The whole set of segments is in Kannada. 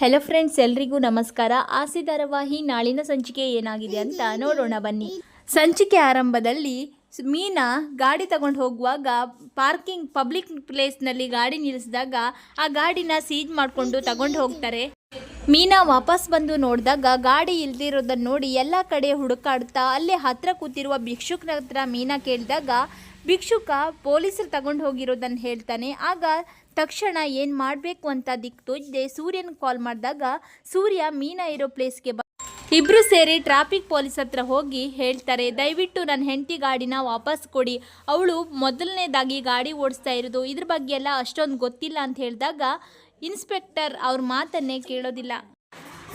ಹೆಲೋ ಫ್ರೆಂಡ್ಸ್ ಎಲ್ರಿಗೂ ನಮಸ್ಕಾರ. ಆಸೆ ಧಾರಾವಾಹಿ ನಾಳಿನ ಸಂಚಿಕೆ ಏನಾಗಿದೆ ಅಂತ ನೋಡೋಣ ಬನ್ನಿ. ಸಂಚಿಕೆ ಆರಂಭದಲ್ಲಿ ಮೀನಾ ಗಾಡಿ ತಗೊಂಡು ಹೋಗುವಾಗ ಪಾರ್ಕಿಂಗ್ ಪಬ್ಲಿಕ್ ಪ್ಲೇಸ್ನಲ್ಲಿ ಗಾಡಿ ನಿಲ್ಲಿಸಿದಾಗ ಆ ಗಾಡಿನ ಸೀಜ್ ಮಾಡಿಕೊಂಡು ತಗೊಂಡು ಹೋಗ್ತಾರೆ. ಮೀನಾ ವಾಪಸ್ ಬಂದು ನೋಡಿದಾಗ ಗಾಡಿ ಇಲ್ದಿರೋದನ್ನು ನೋಡಿ ಎಲ್ಲ ಕಡೆ ಹುಡುಕಾಡ್ತಾ ಅಲ್ಲೇ ಹತ್ರ ಕೂತಿರುವ ಭಿಕ್ಷುಕನ ಹತ್ರ ಮೀನಾ ಕೇಳಿದಾಗ, ಭಿಕ್ಷುಕ, ಪೊಲೀಸರು ತಗೊಂಡು ಹೋಗಿರೋದನ್ನು ಹೇಳ್ತಾನೆ. ಆಗ ತಕ್ಷಣ ಏನು ಮಾಡಬೇಕು ಅಂತ ದಿಕ್ಕು ತೋಚದೆ ಸೂರ್ಯನ ಕಾಲ್ ಮಾಡಿದಾಗ ಸೂರ್ಯ ಮೀನಾ ಇರೋ ಪ್ಲೇಸ್ಗೆ ಬ ಇಬ್ರು ಸೇರಿ ಟ್ರಾಫಿಕ್ ಪೊಲೀಸ್ ಹತ್ರ ಹೋಗಿ ಹೇಳ್ತಾರೆ, ದಯವಿಟ್ಟು ನನ್ನ ಹೆಂಡತಿ ಗಾಡಿನ ವಾಪಸ್ ಕೊಡಿ. ಅವಳು ಮೊದಲನೇದಾಗಿ ಗಾಡಿ ಓಡಿಸ್ತಾ ಇರೋದು. ಇದ್ರ ಬಗ್ಗೆ ಎಲ್ಲ ಅಷ್ಟೊಂದು ಗೊತ್ತಿಲ್ಲ ಅಂತ ಹೇಳಿದಾಗ ಇನ್ಸ್ಪೆಕ್ಟರ್ ಅವ್ರ ಮಾತನ್ನೇ ಕೇಳೋದಿಲ್ಲ.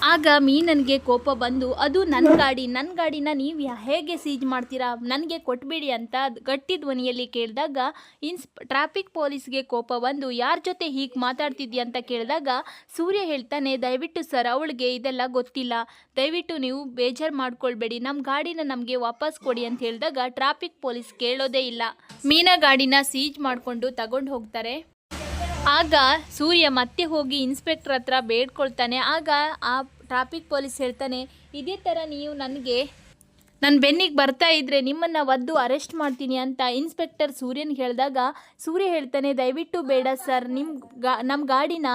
ಆಗ ಮೀನನ್ಗೆ ಕೋಪ ಬಂದು, ಅದು ನನ್ನ ಗಾಡಿ ನನ್ನ ಗಾಡಿನ ನೀವು ಹೇಗೆ ಸೀಜ್ ಮಾಡ್ತೀರಾ? ನನಗೆ ಕೊಟ್ಬಿಡಿ ಅಂತ ಗಟ್ಟಿ ಧ್ವನಿಯಲ್ಲಿ ಕೇಳಿದಾಗ ಇನ್ಸ್, ಟ್ರಾಫಿಕ್ ಪೊಲೀಸ್ಗೆ ಕೋಪ ಬಂದು, ಯಾರ ಜೊತೆ ಹೀಗೆ ಮಾತಾಡ್ತಿದ್ಯಾ? ಅಂತ ಕೇಳಿದಾಗ ಸೂರ್ಯ ಹೇಳ್ತಾನೆ, ದಯವಿಟ್ಟು ಸರ್, ಅವಳಿಗೆ ಇದೆಲ್ಲ ಗೊತ್ತಿಲ್ಲ. ದಯವಿಟ್ಟು ನೀವು ಬೇಜಾರು ಮಾಡ್ಕೊಳ್ಬೇಡಿ. ನಮ್ಮ ಗಾಡಿನ ನಮಗೆ ವಾಪಸ್ ಕೊಡಿ ಅಂತ ಹೇಳಿದಾಗ ಟ್ರಾಫಿಕ್ ಪೊಲೀಸ್ ಕೇಳೋದೇ ಇಲ್ಲ. ಮೀನ ಗಾಡಿನ ಸೀಜ್ ಮಾಡಿಕೊಂಡು ತಗೊಂಡು ಹೋಗ್ತಾರೆ. ಆಗ ಸೂರ್ಯ ಮತ್ತೆ ಹೋಗಿ ಇನ್ಸ್ಪೆಕ್ಟರ್ ಹತ್ರ ಬೇಡ್ಕೊಳ್ತಾನೆ. ಆಗ ಆ ಟ್ರಾಫಿಕ್ ಪೊಲೀಸ್ ಹೇಳ್ತಾನೆ, ಇದೇ ಥರ ನೀವು ನನಗೆ ನನ್ನ ಬೆನ್ನಿಗೆ ಬರ್ತಾ ಇದ್ರೆ ನಿಮ್ಮನ್ನು ಒದ್ದು ಅರೆಸ್ಟ್ ಮಾಡ್ತೀನಿ ಅಂತ ಇನ್ಸ್ಪೆಕ್ಟರ್ ಸೂರ್ಯನ್ ಹೇಳಿದಾಗ, ಸೂರ್ಯ ಹೇಳ್ತಾನೆ, ದಯವಿಟ್ಟು ಬೇಡ ಸರ್ ನಿಮ್ಮ ಗಾ ನಮ್ಮ ಗಾಡಿನ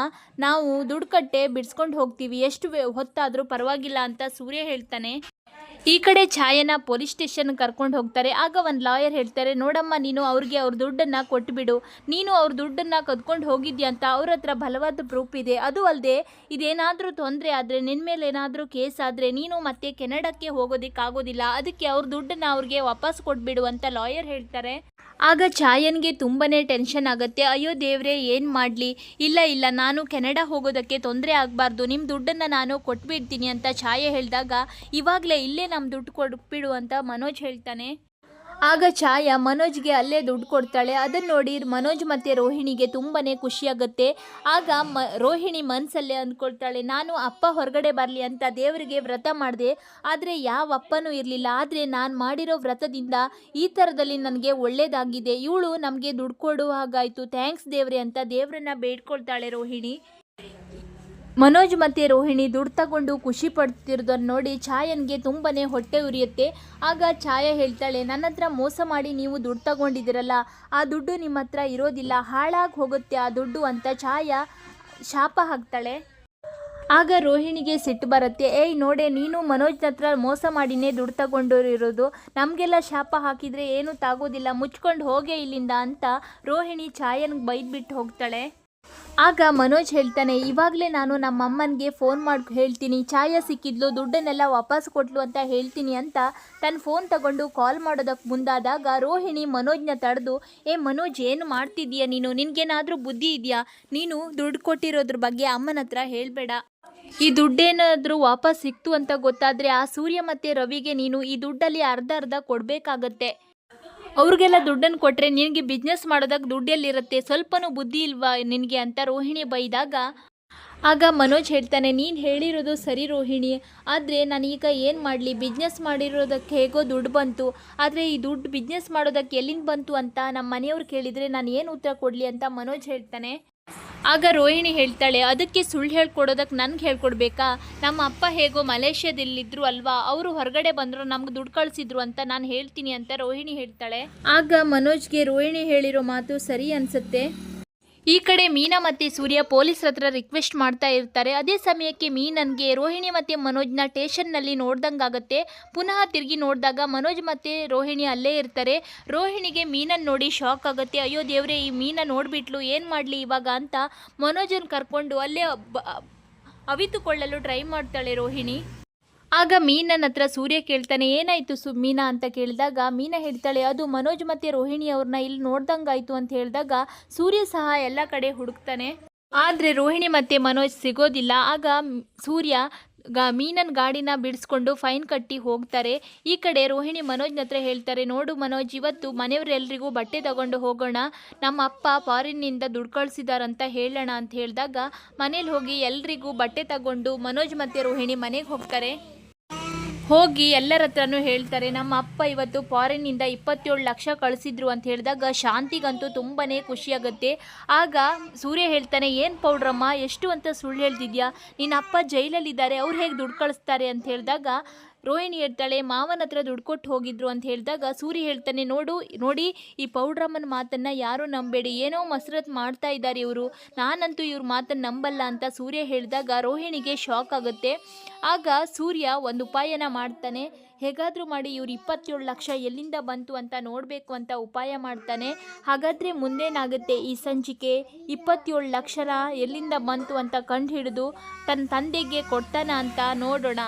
ನಾವು ದುಡ್ಡು ಕಟ್ಟೆ ಬಿಡಿಸ್ಕೊಂಡು ಹೋಗ್ತೀವಿ. ಎಷ್ಟು ಹೊತ್ತಾದರೂ ಪರವಾಗಿಲ್ಲ ಅಂತ ಸೂರ್ಯ ಹೇಳ್ತಾನೆ. ಈ ಕಡೆ ಛಾಯನ ಪೊಲೀಸ್ ಸ್ಟೇಷನ್ ಕರ್ಕೊಂಡು ಹೋಗ್ತಾರೆ. ಆಗ ಒಂದು ಲಾಯರ್ ಹೇಳ್ತಾರೆ, ನೋಡಮ್ಮ, ನೀನು ಅವ್ರಿಗೆ ಅವ್ರ ದುಡ್ಡನ್ನು ಕೊಟ್ಟುಬಿಡು ನೀನು ಅವ್ರ ದುಡ್ಡನ್ನು ಕದ್ಕೊಂಡು ಹೋಗಿದ್ಯಾ ಅಂತ ಅವ್ರ ಹತ್ರ ಬಲವಾದ ಪ್ರೂಫ್ ಇದೆ. ಅದು ಅಲ್ಲದೆ ಇದೇನಾದರೂ ತೊಂದರೆ ಆದರೆ ನಿನ್ನ ಮೇಲೆ ಏನಾದರೂ ಕೇಸ್ ಆದರೆ ನೀನು ಮತ್ತೆ ಕೆನಡಾಕ್ಕೆ ಹೋಗೋದಕ್ಕಾಗೋದಿಲ್ಲ. ಅದಕ್ಕೆ ಅವ್ರ ದುಡ್ಡನ್ನು ಅವ್ರಿಗೆ ವಾಪಸ್ ಕೊಟ್ಬಿಡು, ಅಂತ ಲಾಯರ್ ಹೇಳ್ತಾರೆ. ಆಗ ಛಾಯನ್ಗೆ ತುಂಬಾ ಟೆನ್ಷನ್ ಆಗುತ್ತೆ. ಅಯ್ಯೋ ದೇವ್ರೆ, ಏನು ಮಾಡಲಿ? ಇಲ್ಲ ಇಲ್ಲ, ನಾನು ಕೆನಡಾ ಹೋಗೋದಕ್ಕೆ ತೊಂದರೆ ಆಗಬಾರ್ದು. ನಿಮ್ಮ ದುಡ್ಡನ್ನು ನಾನು ಕೊಟ್ಬಿಡ್ತೀನಿ, ಅಂತ ಛಾಯೆ ಹೇಳಿದಾಗ, ಇವಾಗಲೇ ಇಲ್ಲೇ ನಮ್ಮ ದುಡ್ಡು ಕೊಡ್ಬಿಡು ಅಂತ ಮನೋಜ್ ಹೇಳ್ತಾನೆ. ಆಗ ಛಾಯಾ ಮನೋಜ್ಗೆ ಅಲ್ಲೇ ದುಡ್ಡು ಕೊಡ್ತಾಳೆ. ಅದನ್ನು ನೋಡಿ ಮನೋಜ್ ಮತ್ತು ರೋಹಿಣಿಗೆ ತುಂಬಾ ಖುಷಿಯಾಗುತ್ತೆ. ಆಗ ಮ, ರೋಹಿಣಿ ಮನಸ್ಸಲ್ಲೇ ಅಂದ್ಕೊಳ್ತಾಳೆ ನಾನು ಅಪ್ಪ ಹೊರಗಡೆ ಬರಲಿ ಅಂತ ದೇವರಿಗೆ ವ್ರತ ಮಾಡಿದೆ. ಆದರೆ ಯಾವ ಅಪ್ಪನೂ ಇರಲಿಲ್ಲ. ಆದರೆ ನಾನು ಮಾಡಿರೋ ವ್ರತದಿಂದ ಈ ಥರದಲ್ಲಿ ನನಗೆ ಒಳ್ಳೇದಾಗಿದೆ. ಇವಳು ನಮಗೆ ದುಡ್ಡು ಕೊಡುವ ಹಾಗಾಯಿತು. ಥ್ಯಾಂಕ್ಸ್ ದೇವ್ರೆ ಅಂತ ದೇವರನ್ನ ಬೇಡ್ಕೊಳ್ತಾಳೆ ರೋಹಿಣಿ. ಮನೋಜ್ ಮತ್ತು ರೋಹಿಣಿ ದುಡ್ಡು ತಗೊಂಡು ಖುಷಿ ಪಡ್ತಿರೋದನ್ನು ನೋಡಿ ಛಾಯನ್ಗೆ ತುಂಬನೇ ಹೊಟ್ಟೆ ಉರಿಯುತ್ತೆ. ಆಗ ಛಾಯ ಹೇಳ್ತಾಳೆ, ನನ್ನ ಹತ್ರ ಮೋಸ ಮಾಡಿ ನೀವು ದುಡ್ಡು ತಗೊಂಡಿದ್ದೀರಲ್ಲ, ಆ ದುಡ್ಡು ನಿಮ್ಮ ಹತ್ರ ಇರೋದಿಲ್ಲ, ಹಾಳಾಗಿ ಹೋಗುತ್ತೆ ಆ ದುಡ್ಡು ಅಂತ ಛಾಯ ಶಾಪ ಹಾಕ್ತಾಳೆ. ಆಗ ರೋಹಿಣಿಗೆ ಸಿಟ್ಟು ಬರುತ್ತೆ, ಏಯ್ ನೋಡೆ, ನೀನು ಮನೋಜ್ನ ಹತ್ರ ಮೋಸ ಮಾಡಿನೇ ದುಡ್ಡು ತಗೊಂಡಿರೋದು, ನಮಗೆಲ್ಲ ಶಾಪ ಹಾಕಿದರೆ ಏನೂ ತಾಗೋದಿಲ್ಲ, ಮುಚ್ಕೊಂಡು ಹೋಗೇ ಇಲ್ಲಿಂದ ಅಂತ ರೋಹಿಣಿ ಛಾಯನ್ಗೆ ಬೈದ್ಬಿಟ್ಟು ಹೋಗ್ತಾಳೆ. ಆಗ ಮನೋಜ್ ಹೇಳ್ತಾನೆ, ಇವಾಗಲೇ ನಾನು ನಮ್ಮ ಅಮ್ಮನಿಗೆ ಫೋನ್ ಮಾಡಿ, ಹೇಳ್ತೀನಿ. ಛಾಯ ಸಿಕ್ಕಿದ್ಲು, ದುಡ್ಡನ್ನೆಲ್ಲ ವಾಪಸ್ ಕೊಟ್ಲು ಅಂತ ಹೇಳ್ತೀನಿ ಅಂತ ತನ್ನ ಫೋನ್ ತಗೊಂಡು ಕಾಲ್ ಮಾಡೋದಕ್ಕೆ ಮುಂದಾದಾಗ ರೋಹಿಣಿ ಮನೋಜ್ನ ತಡೆದು, ಏ ಮನೋಜ್, ಏನು ಮಾಡ್ತಿದ್ದೀಯ ನೀನು? ನಿನಗೇನಾದರೂ ಬುದ್ಧಿ ಇದೆಯಾ? ನೀನು ದುಡ್ಡು ಕೊಟ್ಟಿರೋದ್ರ ಬಗ್ಗೆ ಅಮ್ಮನ ಹತ್ರ ಹೇಳಬೇಡ. ಈ ದುಡ್ಡೇನಾದರೂ ವಾಪಸ್ ಸಿಕ್ತು ಅಂತ ಗೊತ್ತಾದರೆ ಆ ಸೂರ್ಯ ಮತ್ತು ರವಿಗೆ ನೀನು ಈ ದುಡ್ಡಲ್ಲಿ ಅರ್ಧ ಅರ್ಧ ಕೊಡಬೇಕಾಗತ್ತೆ. ಅವ್ರಿಗೆಲ್ಲ ದುಡ್ಡನ್ನು ಕೊಟ್ಟರೆ ನಿನಗೆ ಬಿಸ್ನೆಸ್ ಮಾಡೋದಕ್ಕೆ ದುಡ್ಡೆಲ್ಲಿರುತ್ತೆ ಸ್ವಲ್ಪನೂ ಬುದ್ಧಿ ಇಲ್ವಾ ನಿನಗೆ ಅಂತ ರೋಹಿಣಿ ಬೈದಾಗ. ಆಗ ಮನೋಜ್ ಹೇಳ್ತಾನೆ, ನೀನು ಹೇಳಿರೋದು ಸರಿ ರೋಹಿಣಿ, ಆದರೆ ನಾನೀಗ ಏನು ಮಾಡಲಿ? ಬಿಸ್ನೆಸ್ ಮಾಡಿರೋದಕ್ಕೆ ಹೇಗೋ ದುಡ್ಡು ಬಂತು, ಆದರೆ ಈ ದುಡ್ಡು ಬಿಸ್ನೆಸ್ ಮಾಡೋದಕ್ಕೆ ಎಲ್ಲಿಂದ ಬಂತು ಅಂತ ನಮ್ಮ ಮನೆಯವ್ರು ಕೇಳಿದರೆ ನಾನು ಏನು ಉತ್ತರ ಕೊಡಲಿ? ಅಂತ ಮನೋಜ್ ಹೇಳ್ತಾನೆ. ಆಗ ರೋಹಿಣಿ ಹೇಳ್ತಾಳೆ, ಅದಕ್ಕೆ ಸುಳ್ಳು ಹೇಳ್ಕೊಡೋದಕ್ಕೆ ನನ್ಗೆ ಹೇಳ್ಕೊಡ್ಬೇಕಾ? ನಮ್ಮ ಅಪ್ಪ ಹೇಗೋ ಮಲೇಷ್ಯಾದಲ್ಲಿದ್ರು ಅಲ್ವಾ? ಅವರು ಹೊರಗಡೆ ಬಂದರು, ನಮ್ಗೆ ದುಡ್ಡು ಕಳಿಸಿದ್ರು ಅಂತ ನಾನು ಹೇಳ್ತೀನಿ ಅಂತ ರೋಹಿಣಿ ಹೇಳ್ತಾಳೆ. ಆಗ ಮನೋಜ್ಗೆ ರೋಹಿಣಿ ಹೇಳಿರೋ ಮಾತು ಸರಿ ಅನ್ಸುತ್ತೆ. ಈ ಕಡೆ ಮೀನಾ ಮತ್ತೆ ಸೂರ್ಯ ಪೊಲೀಸ್ ಹತ್ರ ರಿಕ್ವೆಸ್ಟ್ ಮಾಡ್ತಾ ಇರ್ತಾರೆ. ಅದೇ ಸಮಯಕ್ಕೆ ಮೀನನ್ಗೆ ರೋಹಿಣಿ ಮತ್ತೆ ಮನೋಜ್ನ ಸ್ಟೇಷನ್ನಲ್ಲಿ ನೋಡ್ದಂಗಾಗತ್ತೆ. ಪುನಃ ತಿರುಗಿ ನೋಡಿದಾಗ ಮನೋಜ್ ಮತ್ತೆ ರೋಹಿಣಿ ಅಲ್ಲೇ ಇರ್ತಾರೆ. ರೋಹಿಣಿಗೆ ಮೀನನ್ನು ನೋಡಿ ಶಾಕ್ ಆಗುತ್ತೆ. ಅಯ್ಯೋ ದೇವ್ರೆ, ಈ ಮೀನ ನೋಡಿಬಿಟ್ಲು, ಏನು ಮಾಡಲಿ ಇವಾಗ ಅಂತ ಮನೋಜನ್ನು ಕರ್ಕೊಂಡು ಅಲ್ಲೇ ಅವಿತುಕೊಳ್ಳಲು ಟ್ರೈ ಮಾಡ್ತಾಳೆ ರೋಹಿಣಿ. ಆಗ ಮೀನನ ಹತ್ರ ಸೂರ್ಯ ಕೇಳ್ತಾನೆ, ಏನಾಯ್ತು ಸು, ಮೀನಾ ಅಂತ ಕೇಳಿದಾಗ, ಮೀನಾ ಹೇಳ್ತಾಳೆ, ಅದು ಮನೋಜ್ ಮತ್ತು ರೋಹಿಣಿ ಅವ್ರನ್ನ ಇಲ್ಲಿ ನೋಡ್ದಂಗಾಯ್ತು ಅಂತ ಹೇಳಿದಾಗ ಸೂರ್ಯ ಸಹ ಎಲ್ಲ ಕಡೆ ಹುಡುಕ್ತಾನೆ. ಆದರೆ ರೋಹಿಣಿ ಮತ್ತೆ ಮನೋಜ್ ಸಿಗೋದಿಲ್ಲ. ಆಗ ಸೂರ್ಯ ಗಾ, ಮೀನನ್ ಗಾಡಿನ ಬಿಡಿಸ್ಕೊಂಡು ಫೈನ್ ಕಟ್ಟಿ ಹೋಗ್ತಾರೆ. ಈ ಕಡೆ ರೋಹಿಣಿ ಮನೋಜ್ನ ಹತ್ರ ಹೇಳ್ತಾರೆ, ನೋಡು ಮನೋಜ್, ಇವತ್ತು ಮನೆಯವರೆಲ್ಲರಿಗೂ ಬಟ್ಟೆ ತಗೊಂಡು ಹೋಗೋಣ. ನಮ್ಮ ಅಪ್ಪ ಫಾರಿನ್ನಿಂದ ದುಡ್ಡು ಕಳಿಸಿದಾರಂತ ಹೇಳೋಣ ಅಂತ ಹೇಳಿದಾಗ ಮನೇಲಿ ಹೋಗಿ ಎಲ್ರಿಗೂ ಬಟ್ಟೆ ತಗೊಂಡು ಮನೋಜ್ ಮತ್ತು ರೋಹಿಣಿ ಮನೆಗೆ ಹೋಗ್ತಾರೆ. ಹೋಗಿ ಎಲ್ಲರ ಹತ್ರನೂ ಹೇಳ್ತಾರೆ, ನಮ್ಮ ಅಪ್ಪ ಇವತ್ತು ಫಾರಿನ್ನಿಂದ ಇಪ್ಪತ್ತೇಳು ಲಕ್ಷ ಕಳಿಸಿದ್ರು ಅಂತ ಹೇಳಿದಾಗ ಶಾಂತಿಗಂತೂ ತುಂಬಾ ಖುಷಿಯಾಗುತ್ತೆ. ಆಗ ಸೂರ್ಯ ಹೇಳ್ತಾನೆ, ಏನು ಪೌಡ್ರಮ್ಮ, ಎಷ್ಟು ಅಂತ ಸುಳ್ಳು ಹೇಳ್ತಿದ್ಯಾ? ನಿನ್ನ ಅಪ್ಪ ಜೈಲಲ್ಲಿದ್ದಾರೆ, ಅವ್ರು ಹೇಗೆ ದುಡ್ಡು ಕಳಿಸ್ತಾರೆ? ಅಂತ ಹೇಳಿದಾಗ ರೋಹಿಣಿ ಹೇಳ್ತಾಳೆ ಮಾವನ ಹತ್ರ ದುಡ್ಡು ಕೊಟ್ಟು ಹೋಗಿದ್ರು ಅಂತ ಹೇಳಿದಾಗ ಸೂರ್ಯ ಹೇಳ್ತಾನೆ, ನೋಡು, ನೋಡಿ ಈ ಪೌಡ್ರಮ್ಮನ ಮಾತನ್ನು ಯಾರೂ ನಂಬೇಡಿ. ಏನೋ ಮಸರತ್ ಮಾಡ್ತಾ ಇದ್ದಾರೆ ಇವರು. ನಾನಂತೂ ಇವ್ರ ಮಾತನ್ನು ನಂಬಲ್ಲ ಅಂತ ಸೂರ್ಯ ಹೇಳಿದಾಗ ರೋಹಿಣಿಗೆ ಶಾಕ್ ಆಗುತ್ತೆ. ಆಗ ಸೂರ್ಯ ಒಂದು ಉಪಾಯನ ಮಾಡ್ತಾನೆ. ಹೇಗಾದರೂ ಮಾಡಿ, ಇವರು ಇಪ್ಪತ್ತೇಳು ಲಕ್ಷ ಎಲ್ಲಿಂದ ಬಂತು ಅಂತ ನೋಡಬೇಕು ಅಂತ ಉಪಾಯ ಮಾಡ್ತಾನೆ. ಹಾಗಾದರೆ ಮುಂದೇನಾಗುತ್ತೆ? ಈ ಸಂಚಿಕೆ ಇಪ್ಪತ್ತೇಳು ಲಕ್ಷನ ಎಲ್ಲಿಂದ ಬಂತು ಅಂತ ಕಂಡು ಹಿಡಿದು ತನ್ನ ತಂದೆಗೆ ಕೊಡ್ತಾನ ಅಂತ ನೋಡೋಣ.